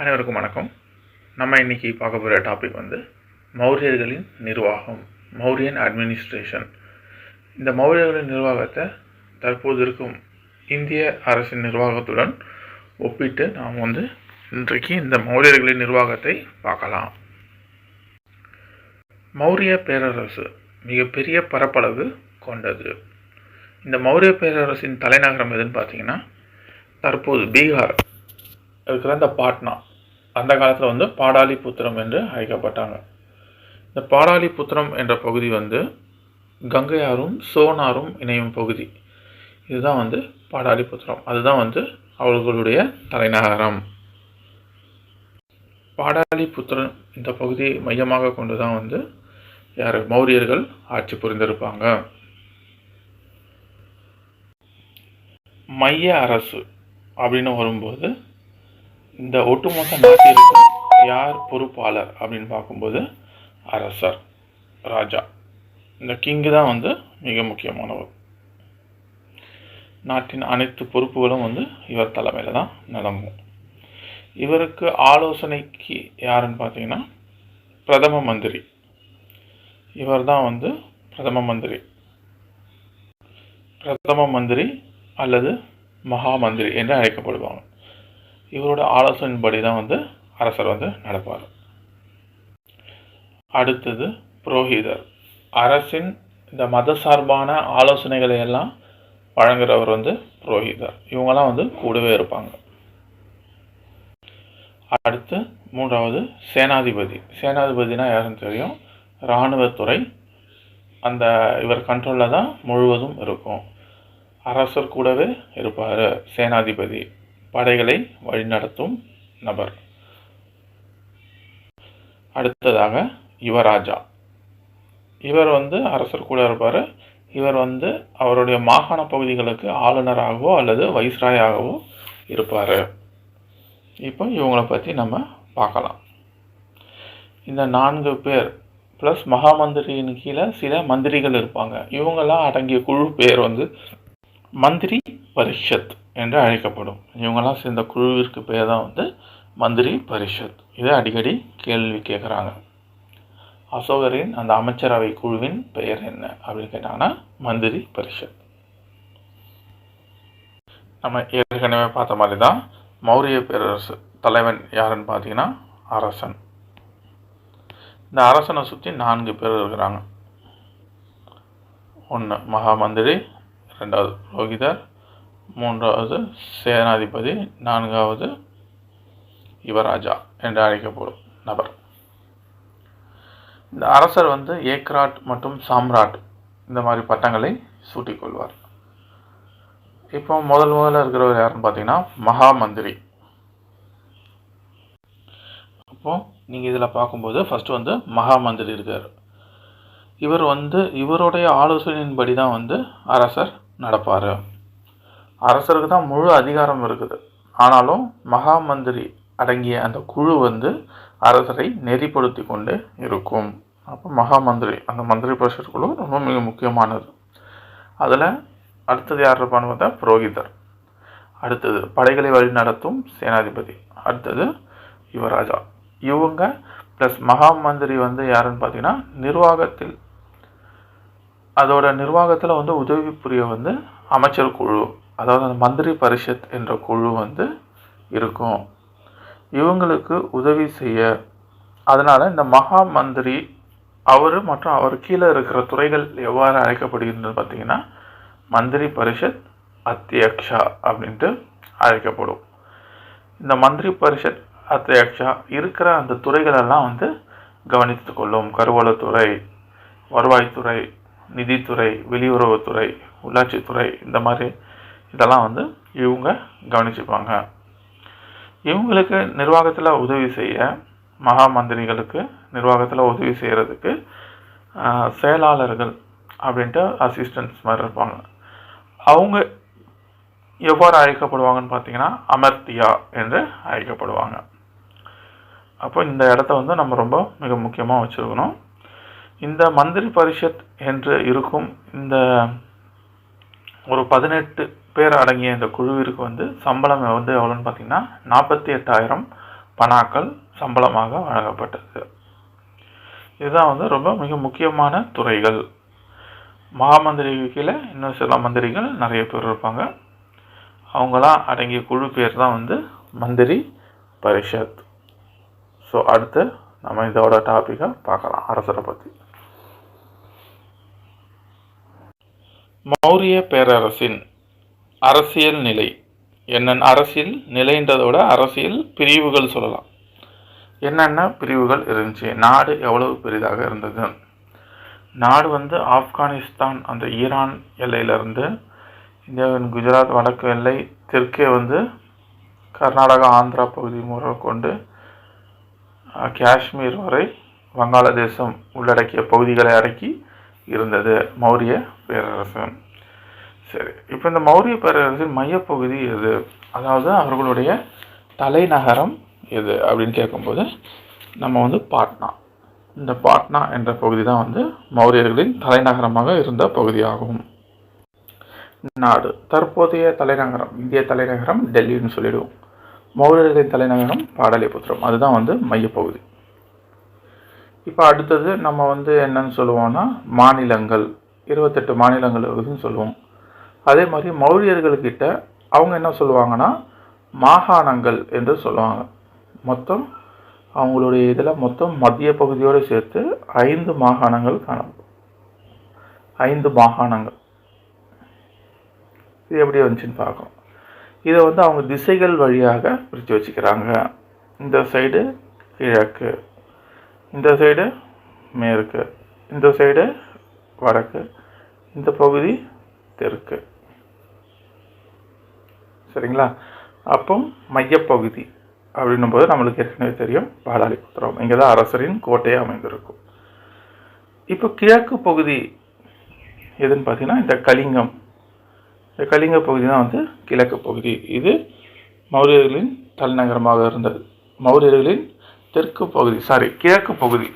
அனைவருக்கும் வணக்கம். நம்ம இன்றைக்கி பார்க்க போகிற டாபிக் வந்து மௌரியர்களின் நிர்வாகம் மௌரியன் அட்மினிஸ்ட்ரேஷன் இந்த மௌரியர்களின் நிர்வாகத்தை தற்போது இருக்கும் இந்திய அரசின் நிர்வாகத்துடன் ஒப்பிட்டு நாம் வந்து இன்றைக்கு இந்த மௌரியர்களின் நிர்வாகத்தை பார்க்கலாம். மௌரிய பேரரசு மிகப்பெரிய பரப்பளவு கொண்டது. இந்த மௌரிய பேரரசின் தலைநகரம் எதுன்னு பார்த்தீங்கன்னா தற்போது பீகார் இருக்கிற இந்த பாட்னா. அந்த காலத்தில் வந்து பாடாலிபுத்திரம் என்று அழைக்கப்பட்டாங்க. இந்த பாடாலிபுத்திரம் என்ற பகுதி வந்து கங்கையாரும் சோனாரும் இணையும் பகுதி. இதுதான் வந்து பாடாலிபுத்திரம். அதுதான் வந்து அவர்களுடைய தலைநகரம். பாடாலிபுத்திரம் இந்த பகுதியை மையமாக கொண்டு தான் வந்து யார் மௌரியர்கள் ஆட்சி புரிந்திருப்பாங்க. மைய அரசு அப்படின்னு வரும்போது இந்த ஒட்டுமொத்த நாட்டிற்கு யார் பொறுப்பாளர் அப்படின்னு பார்க்கும்போது அரசர் ராஜா. இந்த கிங்கு தான் வந்து மிக முக்கியமானவர். நாட்டின் அனைத்து பொறுப்புகளும் வந்து இவர் தலைமையில் தான் நடக்கும் இவருக்கு ஆலோசனைக்கு யாருன்னு பார்த்தீங்கன்னா பிரதம மந்திரி. இவர் தான் வந்து பிரதம மந்திரி. பிரதம மந்திரி அல்லது மகா மந்திரி என்று அழைக்கப்படுவாங்க. இவரோட ஆலோசனைப்படி தான் வந்து அரசர் வந்து நடப்பார். அடுத்தது புரோஹிதர். அரசின் இந்த மத சார்பான ஆலோசனைகளை எல்லாம் வழங்குறவர் வந்து புரோஹிதர். இவங்கெல்லாம் வந்து கூடவே இருப்பாங்க. அடுத்து மூன்றாவது சேனாதிபதி. சேனாதிபதினா யாருன்னு தெரியும்? இராணுவத்துறை. அந்த இவர் கண்ட்ரோலில் தான் முழுவதும் இருக்கும். அரசர் கூடவே இருப்பார் சேனாதிபதி. படைகளை வழிநடத்தும் நபர். அடுத்ததாக யுவராஜா. இவர் வந்து அரசர் கூட இருப்பார். இவர் வந்து அவருடைய மாகாண பகுதிகளுக்கு ஆளுநராகவோ அல்லது வைஸ்ராயாகவோ இருப்பார். இப்போ இவங்களை பற்றி நம்ம பார்க்கலாம். இந்த நான்கு பேர் ப்ளஸ் மகாமந்திரியின் கீழே சில மந்திரிகள் இருப்பாங்க. இவங்கெல்லாம் அடங்கிய குழு பேர் வந்து மந்திரி பரிஷத் என்று அழைக்கப்படும். இவங்கெல்லாம் சேர்ந்த குழுவிற்கு பேர் தான் வந்து மந்திரி பரிஷத். இதை அடிக்கடி கேள்வி கேட்குறாங்க. அசோகரின் அந்த அமைச்சரவை குழுவின் பெயர் என்ன அப்படின்னு கேட்டாங்கன்னா மந்திரி பரிஷத். நம்ம ஏற்கனவே பார்த்த மாதிரி தான் மௌரிய பேரரசு தலைவன் யாருன்னு பார்த்தீங்கன்னா அரசன். இந்த அரசனை சுற்றி நான்கு பேர் இருக்கிறாங்க. ஒன்று மகாமந்திரி ரெண்டாவது புரோகிதர் மூன்றாவது சேனாதிபதி நான்காவது யுவராஜா என்று அழைக்கப்படும் நபர். இந்த அரசர் வந்து ஏக்ராட் மற்றும் சாம்ராட் இந்த மாதிரி பட்டங்களை சூட்டிக்கொள்வார் இப்போ முதல் முதல்ல இருக்கிறவர் யாருன்னு பார்த்தீங்கன்னா மகா மந்திரி அப்போது நீங்கள் இதில் பார்க்கும்போது ஃபஸ்ட்டு வந்து மகா மந்திரி இருக்கார். இவர் வந்து இவருடைய ஆலோசனையின்படி தான் வந்து அரசர் நடப்பார். அரசருக்கு தான் முழு அதிகாரம் இருக்குது. ஆனாலும் மகா மந்திரி அடங்கிய அந்த குழு வந்து அரசரை நெறிப்படுத்தி கொண்டு இருக்கும். அப்போ மகா மந்திரி அந்த மந்திரி பரிஷத் குழு ரொம்ப மிக முக்கியமானது. அதில் அடுத்தது யார் இருப்பான்னு பார்த்தா புரோகிதர். அடுத்தது படைகளை வழி நடத்தும் சேனாதிபதி. அடுத்தது யுவராஜா. இவங்க ப்ளஸ் மகா மந்திரி வந்து யாருன்னு பார்த்தீங்கன்னா நிர்வாகத்தில் அதோட நிர்வாகத்தில் வந்து உதவி புரிய வந்து அமைச்சர் குழு அதாவது அந்த மந்திரி பரிஷத் என்ற குழு வந்து இருக்கும். இவங்களுக்கு உதவி செய்ய அதனால் இந்த மகா மந்திரி அவர் மற்றும் அவர் கீழே இருக்கிற துறைகள் எவ்வாறு அழைக்கப்படுகின்றது பார்த்தீங்கன்னா மந்திரி பரிஷத் அத்தியக்ஷா அப்படின்ட்டு அழைக்கப்படும். இந்த மந்திரி பரிஷத் அத்தியக்ஷா இருக்கிற அந்த துறைகளெல்லாம் வந்து கவனித்து கொள்ளும். கருவூலத்துறை வருவாய்த்துறை நிதித்துறை வெளியுறவுத்துறை உள்ளாட்சித்துறை இந்த மாதிரி இதெல்லாம் வந்து இவங்க கவனிச்சுப்பாங்க. இவங்களுக்கு நிர்வாகத்தில் உதவி செய்ய மகா மந்திரிகளுக்கு நிர்வாகத்தில் உதவி செய்கிறதுக்கு செயலாளர்கள் அப்படின்ட்டு அசிஸ்டன்ட்ஸ் மாதிரி இருப்பாங்க. அவங்க எவ்வாறு அழைக்கப்படுவாங்கன்னு பார்த்தீங்கன்னா அமர்த்தியா என்று அழைக்கப்படுவாங்க. அப்போ இந்த இடத்த வந்து நம்ம ரொம்ப மிக முக்கியமாக வச்சுருக்கணும். இந்த மந்திரி பரிஷத் என்று இருக்கும் இந்த ஒரு பதினெட்டு பேர் அடங்கிய இந்த குழுவிற்கு வந்து சம்பளம் வந்து எவ்வளோன்னு பார்த்தீங்கன்னா நாற்பத்தி எட்டாயிரம் பணாக்கள் சம்பளமாக வழங்கப்பட்டது. இதுதான் வந்து ரொம்ப மிக முக்கியமான துறைகள். மகாமந்திரி கீழே இன்னும் சில மந்திரிகள் நிறைய பேர் இருப்பாங்க. அவங்களாம் அடங்கிய குழு பேர் தான் வந்து மந்திரி பரிஷத். ஸோ அடுத்து நம்ம இதோட டாப்பிக்கை பார்க்கலாம் அரசரை பற்றி மௌரிய பேரரசின் அரசியல் நிலை. என்னென்ன அரசியல் நிலைன்றதோட அரசியல் பிரிவுகள் சொல்லலாம். என்னென்ன பிரிவுகள் இருந்துச்சு. நாடு எவ்வளவு பெரிதாக இருந்தது? நாடு வந்து ஆப்கானிஸ்தான் அந்த ஈரான் எல்லையிலேருந்து இந்தியாவின் குஜராத் வடக்கு எல்லை தெற்கே வந்து கர்நாடகா ஆந்திரா பகுதி முதல் கொண்டு காஷ்மீர் வரை வங்காளதேசம் உள்ளடக்கிய பகுதிகளை அடக்கி இருந்தது. மௌரிய பேரரசு சரி இப்போ இந்த மௌரிய பேரரசின் மையப்பகுதி எது? அதாவது அவர்களுடைய தலைநகரம் எது அப்படின்னு கேட்கும்போது நம்ம வந்து பாட்னா. இந்த பாட்னா என்ற பகுதி தான் வந்து மௌரியர்களின் தலைநகரமாக இருந்த பகுதியாகும். நாடு. தற்போதைய தலைநகரம் இந்திய தலைநகரம் டெல்லின்னு சொல்லிடுவோம். மௌரியர்களின் தலைநகரம் பாடலிபுத்திரம். அதுதான் வந்து மையப்பகுதி. இப்போ அடுத்தது நம்ம வந்து என்னன்னு சொல்லுவோம்னா மாநிலங்கள். இருபத்தெட்டு மாநிலங்கள் இருக்குதுன்னு சொல்லுவோம். அதே மாதிரி மௌரியர்கள்கிட்ட அவங்க என்ன சொல்லுவாங்கன்னா மாகாணங்கள் என்று சொல்லுவாங்க. மொத்தம் அவங்களுடைய இதில் மொத்தம் மத்திய பகுதியோடு சேர்த்து ஐந்து மாகாணங்கள் காணப்படும். ஐந்து மாகாணங்கள். இது எப்படி வந்துச்சுன்னு பார்க்கணும். இதை வந்து அவங்க திசைகள் வழியாக பிரித்து வச்சுக்கிறாங்க. இந்த சைடு கிழக்கு இந்த சைடு மேற்கு இந்த சைடு வடக்கு இந்த பகுதி தெற்கு. சரிங்களா? அப்போ மையப்பகுதி அப்படின்னும் போது நம்மளுக்கு ஏற்கனவே தெரியும் பாலாளிபுத்திரம் இங்கே தான் அரசரின் கோட்டையாக அமைந்திருக்கும். இப்போ கிழக்கு பகுதி எதுன்னு பார்த்தீங்கன்னா இந்த கலிங்கம். இந்த கலிங்க பகுதி தான் வந்து கிழக்கு பகுதி. இது மௌரியர்களின் தலைநகரமாக இருந்தது. மௌரியர்களின் தெற்கு பகுதி சாரி கிழக்கு பகுதி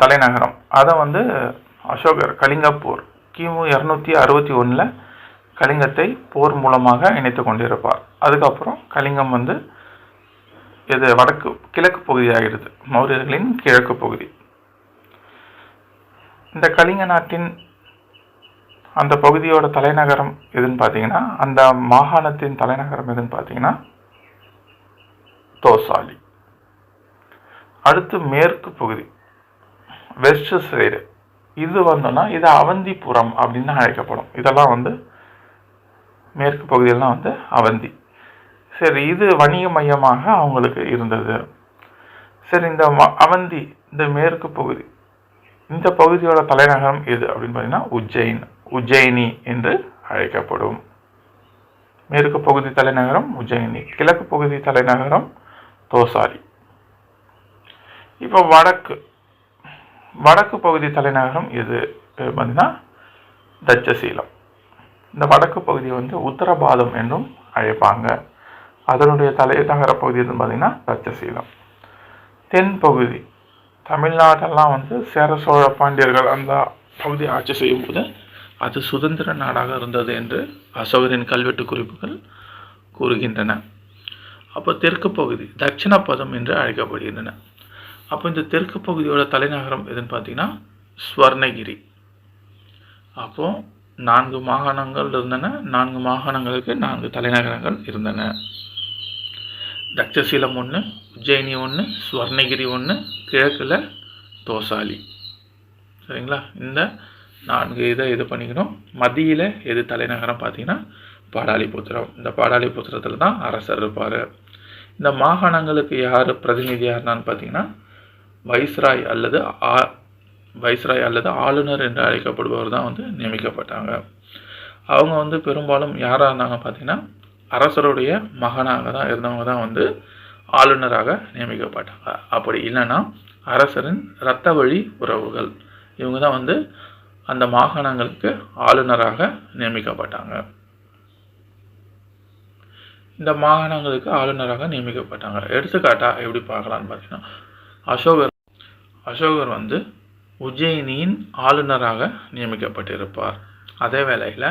தலைநகரம். அதை வந்து அசோகர் கலிங்கப்பூர் கிமு இரநூத்தி அறுபத்தி ஒன்றில் கலிங்கத்தை போர் மூலமாக இணைத்து கொண்டிருப்பார். அதுக்கப்புறம் கலிங்கம் வந்து இது வடக்கு கிழக்கு பகுதி மௌரியர்களின் கிழக்கு பகுதி. இந்த கலிங்க நாட்டின் அந்த பகுதியோட தலைநகரம் எதுன்னு பார்த்தீங்கன்னா அந்த மாகாணத்தின் தலைநகரம் எதுன்னு பார்த்தீங்கன்னா தோசாலி. அடுத்து மேற்கு பகுதி வெஸ்ட் சைடு இது வந்தோன்னா இது அவந்திபுரம் அப்படின்னு அழைக்கப்படும். இதெல்லாம் வந்து மேற்கு பகுதியெல்லாம் வந்து அவந்தி. சரி இது வணிக மையமாக அவங்களுக்கு இருந்தது. சரி இந்த அவந்தி இந்த மேற்கு பகுதி இந்த பகுதியோட தலைநகரம் எது அப்படின்னு பார்த்தீங்கன்னா உஜ்ஜைன் உஜ்ஜயினி என்று அழைக்கப்படும். மேற்கு பகுதி தலைநகரம் உஜ்ஜயினி கிழக்கு பகுதி தலைநகரம் தோசாரி. இப்போ வடக்கு. வடக்கு பகுதி தலைநகரம் எது? பார்த்தீங்கன்னா தட்சசீலம். இந்த வடக்கு பகுதியை வந்து உத்தரபாதம் என்றும் அழைப்பாங்க. அதனுடைய தலைநகர பகுதி எதுன்னு பார்த்தீங்கன்னா தட்சசீலம். தென் பகுதி. தமிழ்நாட்டெல்லாம் வந்து சேர சோழ பாண்டியர்கள் அந்த பகுதி ஆட்சி செய்யும்போது அது சுதந்திர நாடாக இருந்தது என்று அசோகரின் கல்வெட்டு குறிப்புகள் கூறுகின்றன. அப்போ தெற்கு பகுதி தட்சிண பதம் என்று அழைக்கப்படுகின்றன. அப்போ இந்த தெற்கு பகுதியோட தலைநகரம் எதுன்னு பார்த்தீங்கன்னா ஸ்வர்ணகிரி அப்போது நான்கு மாகாணங்கள் இருந்தன. நான்கு மாகாணங்களுக்கு நான்கு தலைநகரங்கள் இருந்தன. தக்ஷசீலம் ஒன்று உஜ்ஜயினி ஒன்று ஸ்வர்ணகிரி ஒன்று கிழக்கில் தோசாலி. சரிங்களா? இந்த நான்கு இதை இது பண்ணிக்கணும். மதியில் எது தலைநகரம் பார்த்தீங்கன்னா பாடாலிபுத்திரம். இந்த பாடாலிபுத்திரத்தில் தான் அரசர் இருப்பார். இந்த மாகாணங்களுக்கு யார் பிரதிநிதியாக இருந்தான்னு பார்த்தீங்கன்னா வைஸ்ராய் அல்லது ஆ வைஸ்ராய் அல்லது ஆளுநர் என்று அழைக்கப்படுபவர் தான் வந்து நியமிக்கப்பட்டாங்க. அவங்க வந்து பெரும்பாலும் யாராக இருந்தாங்க பார்த்தீங்கன்னா அரசருடைய மகனாக தான் இருந்தவங்க தான் வந்து ஆளுநராக நியமிக்கப்பட்டாங்க. அப்படி இல்லைன்னா அரசரின் இரத்த வழி உறவுகள் இவங்க தான் வந்து அந்த மாகாணங்களுக்கு ஆளுநராக நியமிக்கப்பட்டாங்க. இந்த மாகாணங்களுக்கு ஆளுநராக நியமிக்கப்பட்டாங்க. எடுத்துக்காட்டாக எப்படி பார்க்கலான்னு பார்த்தீங்கன்னா அசோகர் அசோகர் வந்து உஜ்ஜயினியின் ஆளுநராக நியமிக்கப்பட்டிருப்பார். அதே வேளையில்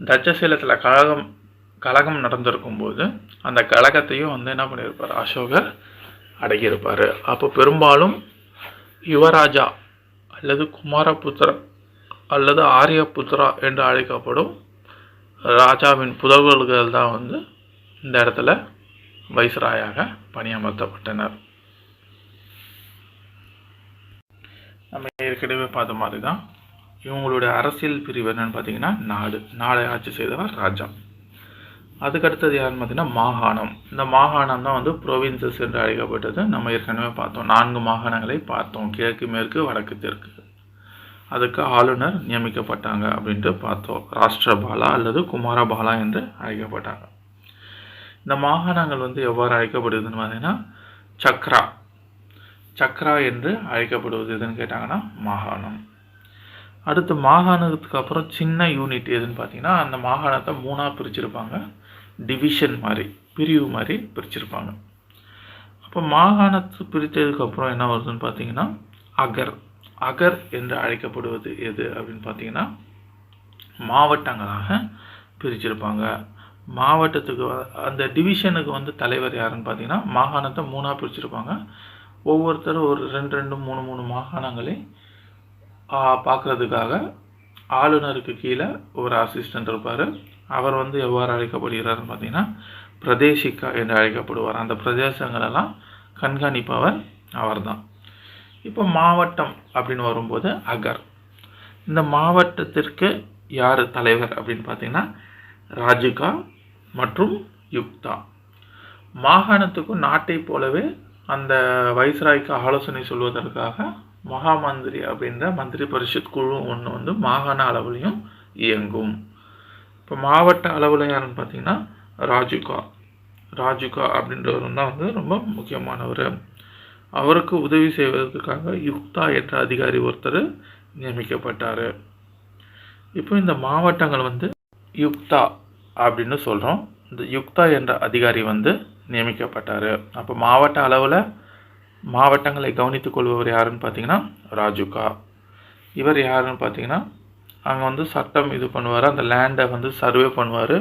தட்சசீலத்தில் கழகம் கழகம் நடந்திருக்கும் போது அந்த கழகத்தையும் வந்து என்ன பண்ணியிருப்பார்? அசோகர் அடங்கியிருப்பார் அப்போ பெரும்பாலும் யுவராஜா அல்லது குமாரபுத்திரா அல்லது ஆரியபுத்திரா என்று அழைக்கப்படும் ராஜாவின் புதல்வர்கள் தான் வந்து இந்த இடத்துல வைஸ்ராயாக பணியமர்த்தப்பட்டனர். நம்ம ஏற்கனவே பார்த்த மாதிரி தான் இவங்களுடைய அரசியல் பிரிவு என்னன்னு பார்த்தீங்கன்னா நாடு. நாடை ஆட்சி செய்தவர் ராஜா. அதுக்கு அடுத்தது யாருன்னு பார்த்தீங்கன்னா மாகாணம். இந்த மாகாணம் தான் வந்து ப்ரொவின்சஸ் என்று அழைக்கப்பட்டது. நம்ம ஏற்கனவே பார்த்தோம். நான்கு மாகாணங்களை பார்த்தோம். கிழக்கு மேற்கு வடக்கு தெற்கு. அதுக்கு ஆளுநர் நியமிக்கப்பட்டாங்க அப்படின்ட்டு பார்த்தோம். ராஷ்டிரபாலா அல்லது குமாரபாலா என்று அழைக்கப்பட்டாங்க. இந்த மாகாணங்கள் வந்து எவ்வாறு அழைக்கப்படுதுன்னு பார்த்தீங்கன்னா சக்ரா. சக்ரா என்று அழைக்கப்படுவது எதுன்னு கேட்டாங்கன்னா மாகாணம். அடுத்து மாகாணத்துக்கு அப்புறம் சின்ன யூனிட் எதுன்னு பார்த்தீங்கன்னா அந்த மாகாணத்தை மூணாக பிரிச்சிருப்பாங்க. டிவிஷன் மாதிரி பிரிவு மாதிரி பிரிச்சிருப்பாங்க. அப்போ மாகாணத்தை பிரித்ததுக்கப்புறம் என்ன வருதுன்னு பார்த்தீங்கன்னா அகர். அகர் என்று அழைக்கப்படுவது எது அப்படின்னு பார்த்தீங்கன்னா மாவட்டங்களாக பிரிச்சிருப்பாங்க. மாவட்டத்துக்கு அந்த டிவிஷனுக்கு வந்து தலைவர் யாருன்னு பார்த்தீங்கன்னா மாகாணத்தை மூணாக பிரிச்சிருப்பாங்க. ஒவ்வொருத்தரும் ஒரு ரெண்டு ரெண்டு மூணு மூணு மாகாணங்களை பார்க்குறதுக்காக ஆளுநருக்கு கீழே ஒரு அசிஸ்டன்ட் இருப்பார். அவர் வந்து எவ்வாறு அழைக்கப்படுகிறாருன்னு பார்த்தீங்கன்னா பிரதேசிக்கா என்று அழைக்கப்படுவார். அந்த பிரதேசங்களெல்லாம் கண்காணிப்பவர் அவர்தான். இப்போ மாவட்டம் அப்படின்னு வரும்போது அகர். இந்த மாவட்டத்திற்கு யார் தலைவர் அப்படின்னு பார்த்தீங்கன்னா ராஜிகா மற்றும் யுக்தா. மாகாணத்துக்கும் நாட்டை போலவே அந்த வைஸ்ராய்க்கு ஆலோசனை சொல்வதற்காக மகா மந்திரி அப்படின்ற மந்திரி பரிஷத் குழு ஒன்று வந்து மாகாண அளவுலையும் இயங்கும். இப்போ மாவட்ட அளவில் யாருன்னு பார்த்தீங்கன்னா ராஜுகா. ராஜுகா அப்படின்றவர் தான் வந்து ரொம்ப முக்கியமானவர். அவருக்கு உதவி செய்வதற்காக யுக்தா என்ற அதிகாரி ஒருத்தர் நியமிக்கப்பட்டார். இப்போ இந்த மாவட்டங்கள் வந்து யுக்தா அப்படின்னு சொல்கிறோம் இந்த யுக்தா என்ற அதிகாரி வந்து நியமிக்கப்பட்டார். அப்போ மாவட்ட அளவில் மாவட்டங்களை கவனித்துக் கொள்பவர் யாருன்னு பார்த்தீங்கன்னா ராஜுகா. இவர் யாருன்னு பார்த்தீங்கன்னா அங்கே வந்து சட்டம் இது பண்ணுவார் அந்த லேண்டை வந்து சர்வே பண்ணுவார்.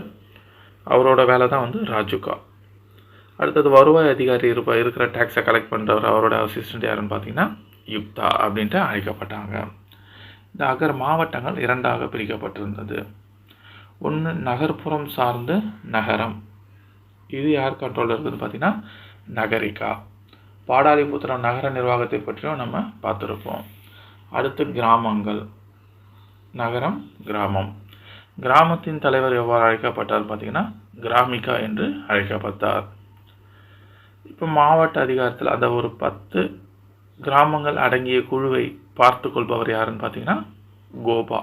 அவரோட வேலை தான் வந்து ராஜுகா. அடுத்தது வருவாய் அதிகாரி இருப்பா இருக்கிற டேக்ஸை கலெக்ட் பண்ணுறவர் அவரோட அசிஸ்டண்ட் யாருன்னு பார்த்தீங்கன்னா யுக்தா அப்படின்ட்டு அழைக்கப்பட்டாங்க. இந்த அகர் மாவட்டங்கள் இரண்டாக பிரிக்கப்பட்டிருந்தது. ஒன்று நகர்ப்புறம் சார்ந்து நகரம். இது யார் கண்ட்ரோலில் இருக்குதுன்னு பார்த்தீங்கன்னா நகரிகா. பாடாலிபுத்திரம் நகர நிர்வாகத்தை பற்றியும் நம்ம பார்த்துருப்போம். அடுத்து கிராமங்கள். நகரம் கிராமம். கிராமத்தின் தலைவர் எவ்வாறு அழைக்கப்பட்டார் பார்த்தீங்கன்னா கிராமிகா என்று அழைக்கப்பட்டார். இப்போ மாவட்ட அதிகாரத்தில் அந்த ஒரு பத்து கிராமங்கள் அடங்கிய குழுவை பார்த்து கொள்பவர் யாருன்னு பார்த்தீங்கன்னா கோபா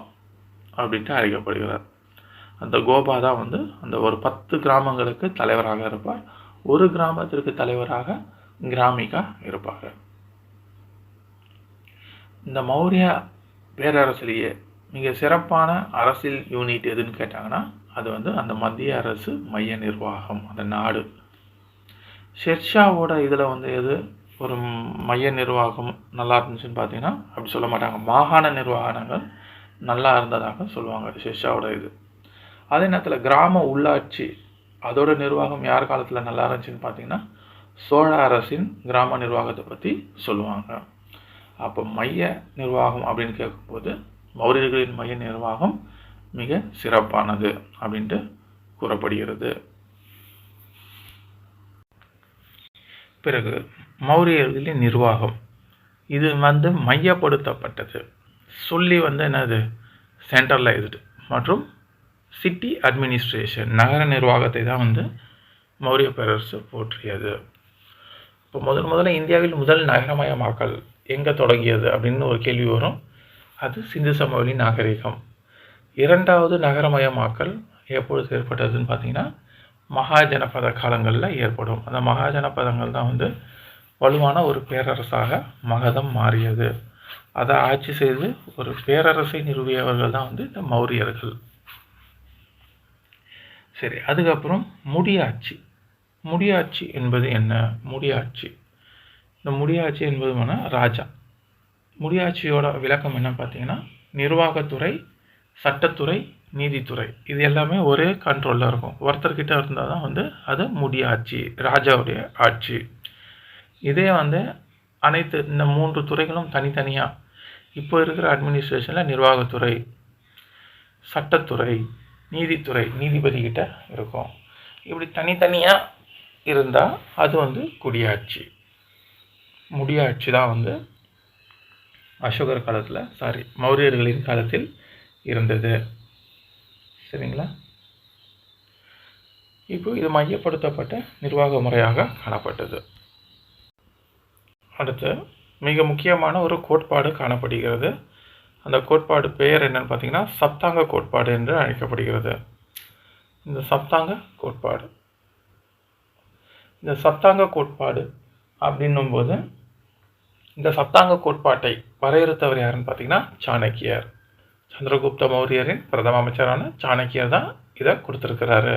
அப்படின்ட்டு அழைக்கப்படுகிறார். அந்த கோபா தான் வந்து அந்த ஒரு பத்து கிராமங்களுக்கு தலைவராக இருப்பார். ஒரு கிராமத்திற்கு தலைவராக கிராமிகா இருப்பாங்க இந்த மௌரிய பேரரசிலேயே மிக சிறப்பான அரசியல் யூனிட் எதுன்னு கேட்டாங்கன்னா அது வந்து அந்த மத்திய அரசு மைய நிர்வாகம் அந்த நாடு. ஷெர்ஷாவோட இதில் வந்து எது? ஒரு மைய நிர்வாகம் நல்லா இருந்துச்சுன்னு பார்த்தீங்கன்னா அப்படி சொல்ல மாட்டாங்க. மாகாண நிர்வாகங்கள் நல்லா இருந்ததாக சொல்லுவாங்க ஷெர்ஷாவோட இது. அதே நேரத்தில் கிராம உள்ளாட்சி அதோட நிர்வாகம் யார் காலத்தில் நல்லா இருந்துச்சுன்னு பார்த்தீங்கன்னா சோழ அரசின் கிராம நிர்வாகத்தை பற்றி சொல்லுவாங்க. அப்போ மைய நிர்வாகம் அப்படின்னு கேட்கும்போது மௌரியர்களின் மைய நிர்வாகம் மிக சிறப்பானது அப்படின்ட்டு கூறப்படுகிறது. பிறகு மௌரியர்களின் நிர்வாகம். இது வந்து மையப்படுத்தப்பட்டது. சொல்லி வந்து என்னது? சென்ட்ரலைஸ்டு மற்றும் சிட்டி அட்மினிஸ்ட்ரேஷன் நகர நிர்வாகத்தை தான் வந்து மௌரிய பேரரசு போற்றியது. இப்போ முதல் முதல்ல இந்தியாவில் முதல் நகரமயமாக்கல் எங்கே தொடங்கியது அப்படின்னு ஒரு கேள்வி வரும். அது சிந்து சமவெளி நாகரிகம். இரண்டாவது நகரமயமாக்கல் எப்பொழுது ஏற்பட்டதுன்னு பார்த்தீங்கன்னா மகாஜனபத காலங்களில் ஏற்படும். அந்த மகாஜனபதங்கள் தான் வந்து வலுவான ஒரு பேரரசாக மகதம் மாறியது. அதை ஆட்சி செய்து ஒரு பேரரசை நிறுவியவர்கள் தான் வந்து இந்த மௌரியர்கள். சரி அதுக்கப்புறம் முடியாட்சி முடியாட்சி என்பது என்ன? முடியாட்சி இந்த முடியாட்சி என்பது என்ன? ராஜா. முடியாட்சியோட விளக்கம் என்ன பார்த்தீங்கன்னா நிர்வாகத்துறை சட்டத்துறை நீதித்துறை. இது எல்லாமே ஒரே கண்ட்ரோலில் இருக்கும். ஒருத்தர்கிட்ட இருந்தால் தான் வந்து அது முடியாட்சி ராஜாவுடைய ஆட்சி. இதே வந்து அனைத்து இந்த மூன்று துறைகளும் தனித்தனியாக இப்போ இருக்கிற அட்மினிஸ்ட்ரேஷனில் நிர்வாகத்துறை சட்டத்துறை நீதித்துறை நீதிபதிக்கிட்ட இருக்கும். இப்படி தனித்தனியாக இருந்தால் அது வந்து குடியாட்சி முடியாட்சி தான் வந்து அசோகர் காலத்தில் சாரி மௌரியர்களின் காலத்தில் இருந்தது. சரிங்களா? இப்போ இது மையப்படுத்தப்பட்ட நிர்வாக முறையாக காணப்பட்டது. அடுத்து மிக முக்கியமான ஒரு கோட்பாடு காணப்படுகிறது. அந்த கோட்பாடு பெயர் என்னன்னு பார்த்தீங்கன்னா சப்தாங்க கோட்பாடு என்று அழைக்கப்படுகிறது. இந்த சப்தாங்க கோட்பாடு. இந்த சப்தாங்க கோட்பாடு அப்படின்னும் போது இந்த சப்தாங்க கோட்பாட்டை வரையறுத்தவர் யாருன்னு பார்த்தீங்கன்னா சாணக்கியர். சந்திரகுப்த மௌரியரின் பிரதம அமைச்சரான சாணக்கியர் தான் இதை கொடுத்துருக்கிறாரு.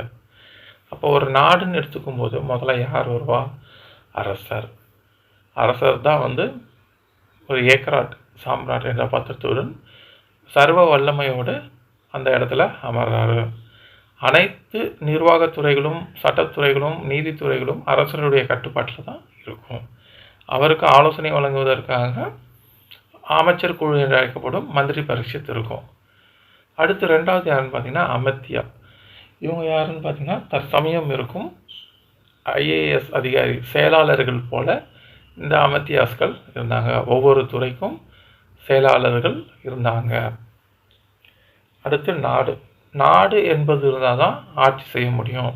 அப்போ ஒரு நாடுன்னு எடுத்துக்கும் போது முதல்ல யார் வருவா? அரசர். அரசர் தான் வந்து ஒரு ஏக்கராட் சாம்ராட் என்ற பாத்திரத்துடன் சர்வ வல்லமையோடு அந்த இடத்துல அமர்றாரு. அனைத்து நிர்வாகத்துறைகளும் சட்டத்துறைகளும் நீதித்துறைகளும் அரசருடைய கட்டுப்பாட்டில் தான் இருக்கும். அவருக்கு ஆலோசனை வழங்குவதற்காக அமைச்சர் குழு என்று அழைக்கப்படும் மந்திரி பரிஷத் இருக்கும். அடுத்து ரெண்டாவது யாருன்னு பார்த்தீங்கன்னா அமத்தியா. இவங்க யாருன்னு பார்த்தீங்கன்னா தற்சமயம் இருக்கும் ஐஏஎஸ் அதிகாரி செயலாளர்கள் போல இந்த அமத்தியாஸ்கள் இருந்தாங்க. ஒவ்வொரு துறைக்கும் செயலாளர்கள் இருந்தாங்க. அடுத்து நாடு. நாடு என்பது இருந்தால் தான் ஆட்சி செய்ய முடியும்.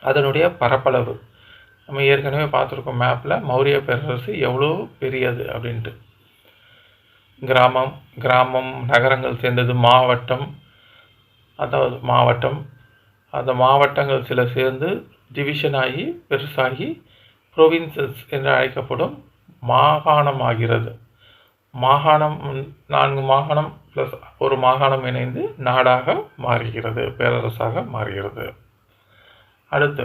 அதனுடைய பரப்பளவு. நம்ம ஏற்கனவே பார்த்துருக்கோம் மேப்பில் மௌரிய பேரரசு எவ்வளோ பெரியது அப்படின்ட்டு. கிராமம் கிராமம் நகரங்கள் சேர்ந்தது மாவட்டம். அதாவது மாவட்டம். அந்த மாவட்டங்கள் சில சேர்ந்து டிவிஷன் ஆகி பெருசாகி ப்ரொவின்சஸ் என்று அழைக்கப்படும் மாகாணம் ஆகிறது மாகாணம் நான்கு மாகாணம் ப்ளஸ் ஒரு மாகாணம் இணைந்து நாடாக மாறுகிறது பேரரசாக மாறுகிறது. அடுத்து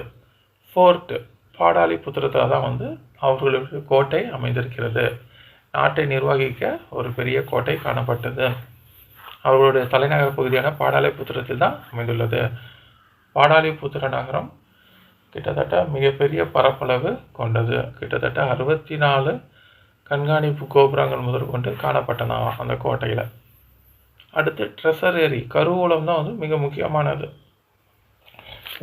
ஃபோர்ட்டு பாடாலிபுத்திரத்தில் தான் வந்து அவர்களுடைய கோட்டை அமைந்திருக்கிறது. நாட்டை நிர்வகிக்க ஒரு பெரிய கோட்டை காணப்பட்டது. அவர்களுடைய தலைநகர் பகுதியான பாடாலிபுத்திரத்தில் தான் அமைந்துள்ளது. பாடாலிபுத்திர நகரம் கிட்டத்தட்ட மிகப்பெரிய பரப்பளவு கொண்டது. கிட்டத்தட்ட அறுபத்தி நாலு கண்காணிப்பு கோபுரங்கள் முதற்கொண்டு காணப்பட்டன அந்த கோட்டையில். அடுத்து ட்ரெஷரரி கருவூலம் தான் வந்து மிக முக்கியமானது.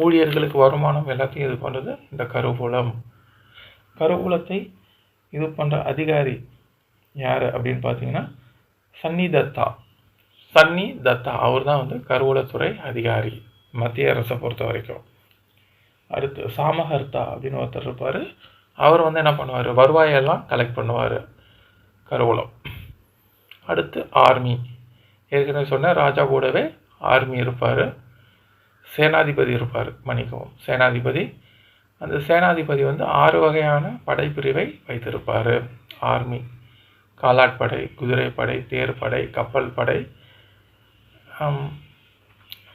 ஊழியர்களுக்கு வருமானம் எல்லாத்தையும் இது பண்ணுறது இந்த கருவூலம் கருவூலத்தை இது பண்ணுற அதிகாரி யார் அப்படின்னு பார்த்தீங்கன்னா சன்னி தத்தா. சன்னி தத்தா அவர் தான் வந்து கருவூலத்துறை அதிகாரி மத்திய அரசை பொறுத்த வரைக்கும். அடுத்து சாமஹர்த்தா அப்படின்னு ஒருத்தர் இருப்பார். அவர் வந்து என்ன பண்ணுவார்? வருவாயெல்லாம் கலெக்ட் பண்ணுவார். கருவூலம். அடுத்து ஆர்மி ஏற்கனவே சொன்ன ராஜா கூடவே ஆர்மி இருப்பார். சேனாதிபதி இருப்பார் மன்னிக்கவும். சேனாதிபதி. அந்த சேனாதிபதி வந்து ஆறு வகையான படைப்பிரிவை வைத்திருப்பார். ஆர்மி காலாட்படை குதிரைப்படை தேர்ப்படை கப்பல் படை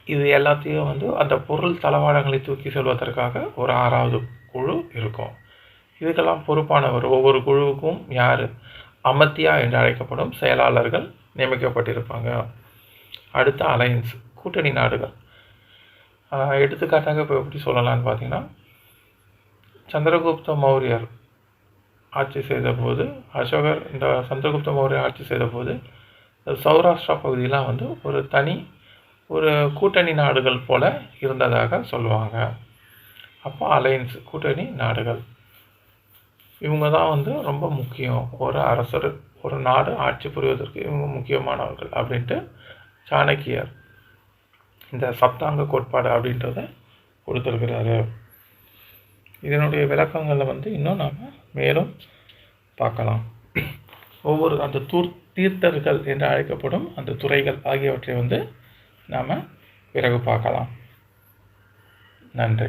இது எல்லாத்தையும் வந்து அந்த பொருள் தளவாடங்களை தூக்கி செல்வதற்காக ஒரு ஆறாவது குழு இருக்கும். இதுக்கெல்லாம் பொறுப்பானவர் ஒவ்வொரு குழுவுக்கும் யார்? அமத்தியா என்று அழைக்கப்படும் செயலாளர்கள் நியமிக்கப்பட்டிருப்பாங்க. அடுத்த அலையன்ஸ் கூட்டணி நாடுகள். எடுத்துக்காட்டாக இப்போ எப்படி சொல்லலாம்னு பார்த்தீங்கன்னா சந்திரகுப்த மௌரியர் ஆட்சி செய்தபோது அசோகர் இந்த சந்திரகுப்த மௌரியர் ஆட்சி செய்தபோது சௌராஷ்டிரா பகுதியெலாம் வந்து ஒரு தனி ஒரு கூட்டணி நாடுகள் போல இருந்ததாக சொல்லுவாங்க. அப்போ அலையன்ஸ் கூட்டணி நாடுகள். இவங்க தான் வந்து ரொம்ப முக்கியம். ஒரு அரசர் ஒரு நாடு ஆட்சி புரிவதற்கு இவங்க முக்கியமானவர்கள் அப்படின்ட்டு சாணக்கியர் இந்த சப்தாங்க கோட்பாடு அப்படின்றத கொடுத்துருக்கிறாரு. இதனுடைய விளக்கங்களை வந்து இன்னும் நாம் மேலும் பார்க்கலாம். ஒவ்வொரு அந்த தூர் தீர்த்தர்கள் என்று அழைக்கப்படும் அந்த துறைகள் ஆகியவற்றை வந்து நாம் பிறகு பார்க்கலாம். நன்றி.